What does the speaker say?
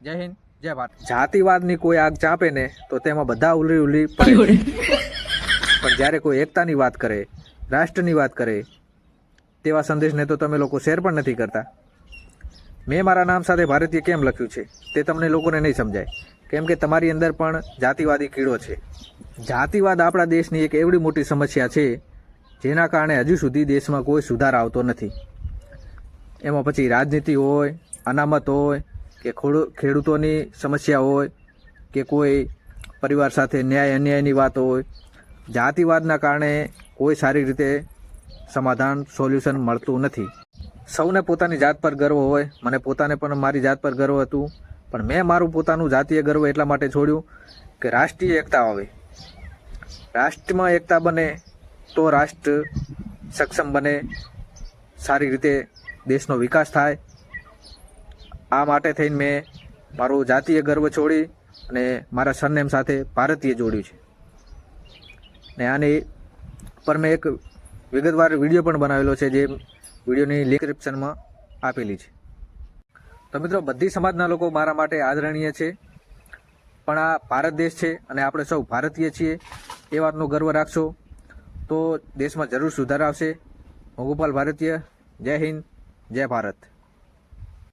જય હિન્દ જય ભારત. જાતિવાદની કોઈ આગ ચાપે ને તો તેમાં બધા ઉલરી ઉલરી પડે. પણ જ્યારે કોઈ એકતાની વાત કરે રાષ્ટ્રની વાત કરે તેવા સંદેશને તો તમે લોકો શેર પણ નથી કરતા. મેં મારા નામ સાથે ભારતીય કેમ લખ્યું છે તે તમને લોકોને નહીં સમજાય. કેમ કે તમારી અંદર પણ જાતિવાદી કીડો છે. જાતિવાદ આપણા દેશની એક એવડી મોટી સમસ્યા છે જેના કારણે હજુ સુધી દેશમાં કોઈ સુધાર આવતો નથી. એમાં પછી રાજનીતિ હોય અનામત હોય કે ખોડુ, ખેડૂતોની સમસ્યા હોય કે કોઈ પરિવાર સાથે ન્યાય, અન્યાયની વાત હોય, જાતિવાદના કારણે કોઈ સારી રીતે સમાધાન, સોલ્યુશન મળતું નથી. સૌને પોતાની જાત પર ગર્વ હોય. મને પોતાને પણ મારી જાત પર ગર્વ હતું. પણ મેં મારું પોતાનું જાતીય ગર્વ એટલા માટે છોડ્યું કે રાષ્ટ્રીય એકતા આવે. રાષ્ટ્રમાં એકતા બને તો રાષ્ટ્ર સક્ષમ બને. સારી રીતે દેશનો વિકાસ થાય. આ માટે થઈને મેં મારું જાતીય ગર્વ છોડી અને મારા સરનેમ સાથે ભારતીય જોડ્યું છે. ને આની પર મેં એક વિગતવાર વીડિયો પણ બનાવેલો છે જે વિડીયોની ડિસ્ક્રિપ્શનમાં આપેલી છે. તો મિત્રો, બધી સમાજના લોકો મારા માટે આદરણીય છે. પણ આ ભારત દેશ છે અને આપણે સૌ ભારતીય છીએ એ વાતનો ગર્વ રાખશો તો દેશમાં જરૂર સુધાર આવશે. હું ગોપાલ ભારતીય. જય હિન્દ. જય ભારત.